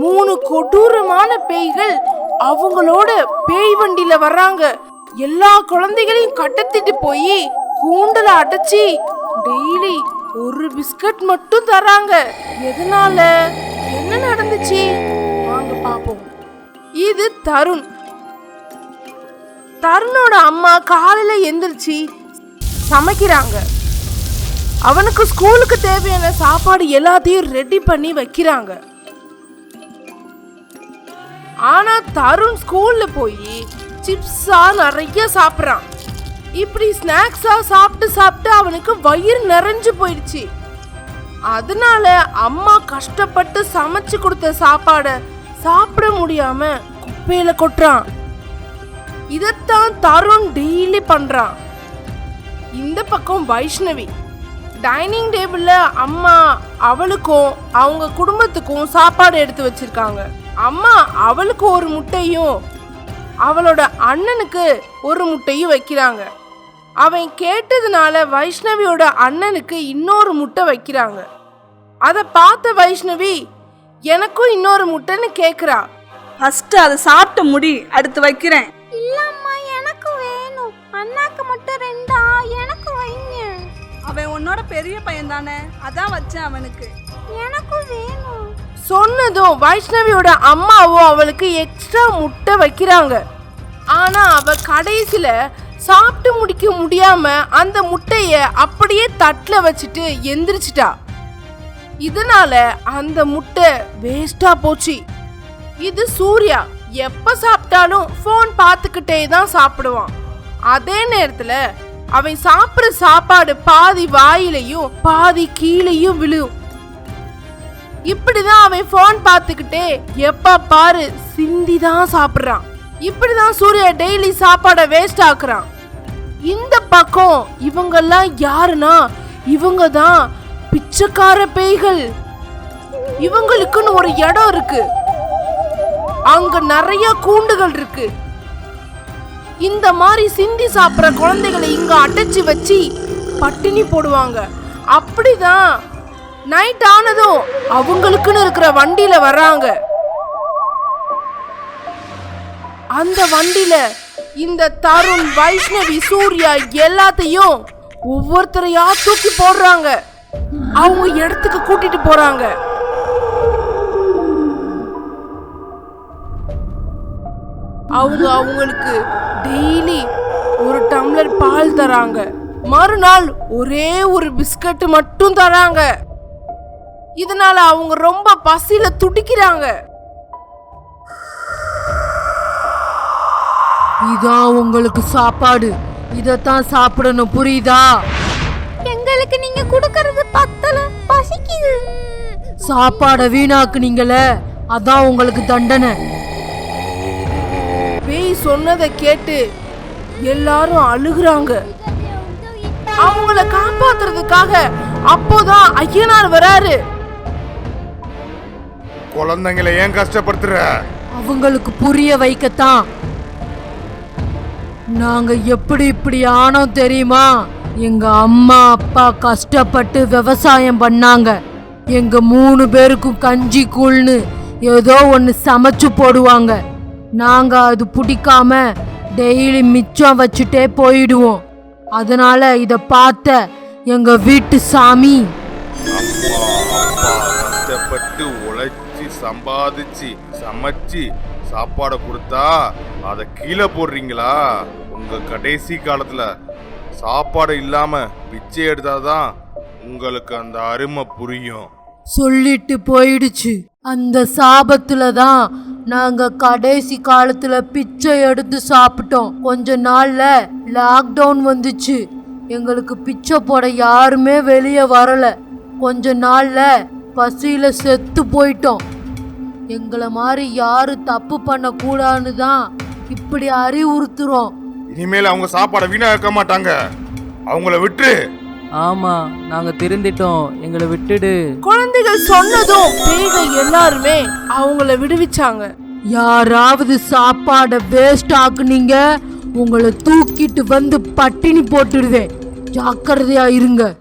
மூணு கொடூரமான பேய்கள் அவங்களோட பேய் வண்டியில வர்றாங்க. எல்லா குழந்தைகளையும் கட்டத்திட்டு போய் கூண்டல அடைச்சி டெய்லி ஒரு பிஸ்கட் மட்டும் தராங்க எதனால? என்ன நடந்துச்சு? வாங்க பாப்போம். இது தருண். தருணோட அம்மா காலையில எந்திரிச்சு சமைக்கிறாங்க. அவனுக்கு ஸ்கூலுக்கு தேவையான சாப்பாடு எல்லாத்தையும் ரெடி பண்ணி வைக்கிறாங்க. ஆனா தருண் ஸ்கூல்ல போய் சிப்ஸா நிறைய சாப்பிட்றான். இப்படி ஸ்நாக்ஸா சாப்பிட்டு சாப்பிட்டு அவனுக்கு வயிறு நிறைஞ்சு போயிடுச்சு. அதனால அம்மா கஷ்டப்பட்டு சமைச்சு கொடுத்த சாப்பாடை சாப்பிட முடியாம குப்பையில கொட்டுறான். இதைத்தான் தருண் டெய்லி பண்றான். இந்த பக்கம் வைஷ்ணவி. டைனிங் டேபிளில் அம்மா அவளுக்கும் அவங்க குடும்பத்துக்கும் சாப்பாடு எடுத்து வச்சிருக்காங்க. அம்மா அவளுக்கு ஒரு முட்டையும் அவளோட அண்ணனுக்கு ஒரு முட்டையும் வைக்கிறாங்க. அவன் கேட்டதுனால வைஷ்ணவியோட அண்ணனுக்கு இன்னொரு முட்டை வைக்கிறாங்க. அதை பார்த்த வைஷ்ணவி எனக்கும் இன்னொரு முட்டைன்னு கேக்குறா. ஃபர்ஸ்ட் அதை சாப்பிட்டு முடி அடுத்து வைக்கிறேன். இல்லம்மா எனக்கு வேணும். அண்ணாக்கு மட்டும் ரெண்டா? எனக்கு வைங்க. அவன் உன்னோட பெரிய பையன் தானே அதான் வச்சேன் அவனுக்கு. எனக்கும் வேணும். சொன்னதும் வைஷ்ணவியோட அம்மாவும் அவளுக்கு எக்ஸ்ட்ரா முட்டை வைக்கிறாங்க. ஆனா அவ கடைசியில சாப்பிட்டு முடிக்க முடியாம அந்த முட்டைய அப்படியே தட்டில் வச்சுட்டு எந்திரிச்சிட்டா. இதனால அந்த முட்டை வேஸ்டா போச்சு. இது சூர்யா எப்ப சாப்பிட்டாலும் ஃபோன் பார்த்துக்கிட்டே தான் சாப்பிடுவான். அதே நேரத்துல அவன் சாப்பிட்ற சாப்பாடு பாதி வாயிலையும் பாதி கீழேயும் விழும். இப்படிதான் அவன் ஃபோன் பார்த்துக்கிட்டே எப்ப பாரு சிந்தி தான் சாப்பிட்றான். இப்படிதான் சூர்யா டெய்லி சாப்பாடை வேஸ்ட் ஆக்குறான். இந்த பக்கம் இவங்கெல்லாம் யாருன்னா இவங்க தான் பிச்சைக்கார பேய்கள். இவங்களுக்குன்னு ஒரு இடம் இருக்கு. அங்க நிறைய கூண்டுகள் இருக்கு. இந்த மாதிரி சிந்தி சாப்பிட்ற குழந்தைகளை இங்க அடைச்சி வச்சு பட்டினி போடுவாங்க. அப்படிதான் நைட் ஆனதும் அவங்களுக்குன்னு இருக்கிற வண்டியில வர்றாங்க. அந்த வண்டியில இந்த தருண் வைஷ்ணவி சூர்யா எல்லாத்தையும் ஒவ்வொருத்தரையா தூக்கி போடுறாங்க. அவங்க இடத்துக்கு கூட்டிட்டு போறாங்க. அவங்க அவங்களுக்கு டெய்லி ஒரு டம்ளர் பால் தராங்க. மறுநாள் ஒரே ஒரு பிஸ்கட் மட்டும் தராங்க. இதனால அவங்க ரொம்ப பசியில துடிக்கிறாங்க. இதான் உங்களுக்கு சாப்பாடு. இதைத்தான் சாப்பிடணும் புரியுதா? எங்களுக்கு நீங்க கொடுக்கறது பத்தல பசிக்குது. சாப்பாடை வீணாக்குனீங்களே அதான் உங்களுக்கு தண்டனை. பேய் சொன்னதை கேட்டு எல்லாரும் அழுகுறாங்க. அவங்கள காப்பாத்துறதுக்காக அப்போதான் ஐயனார் வராரு. குழந்தைங்களை ஏன் கஷ்டப்படுத்துற? அவங்களுக்கு புரிய வைக்கத்தான். நாங்க எப்படி இப்படி ஆனோம் தெரியுமா? எங்க அம்மா அப்பா கஷ்டப்பட்டு விவசாயம் பண்ணாங்க. எங்க மூணு பேருக்கும் கஞ்சி கூழ்னு ஏதோ ஒன்று சமைச்சு போடுவாங்க. நாங்க அது பிடிக்காம டெய்லி மிச்சம் வச்சுட்டே போயிடுவோம். அதனால இத பார்த்த எங்க வீட்டு சாமி. கஷ்டப்பட்டு சம்பாதிச்சு சமைச்சு சாப்பாடை கொடுத்தா அதை கீழே போடுறீங்களா? உங்க கடைசி காலத்துல சாப்பாடு இல்லாம பிச்சை எடுத்தாதான் உங்களுக்கு அந்த அருமை புரியும். சொல்லிட்டு போயிடுச்சு. அந்த சாபத்துல தான் நாங்க கடைசி காலத்துல பிச்சை எடுத்து சாப்பிட்டோம். கொஞ்ச நாள்ல லாக்டவுன் வந்துச்சு. எங்களுக்கு பிச்சை போட யாருமே வெளியே வரல. கொஞ்ச நாள்ல பசியில செத்து போயிட்டோம். எங்களை மாதிரி யாரும் தப்பு பண்ணக்கூடாதுன்னு தான் இப்படி அறிவுறுத்துறோம். இனிமேல் அவங்க சாப்பாடை வீணாக்க மாட்டாங்க. அவங்கள விட்டுரு. ஆமா நாங்க திருந்திட்டோம். எங்களை விட்டுடு. குழந்தைகள் சொன்னதும் பேய்கள் எல்லாருமே அவங்கள விடுவிச்சாங்க. யாராவது சாப்பாடை வேஸ்ட் ஆக்குனீங்க உங்களை தூக்கிட்டு வந்து பட்டினி போட்டுடுவேன். ஜாக்கிரதையா இருங்க.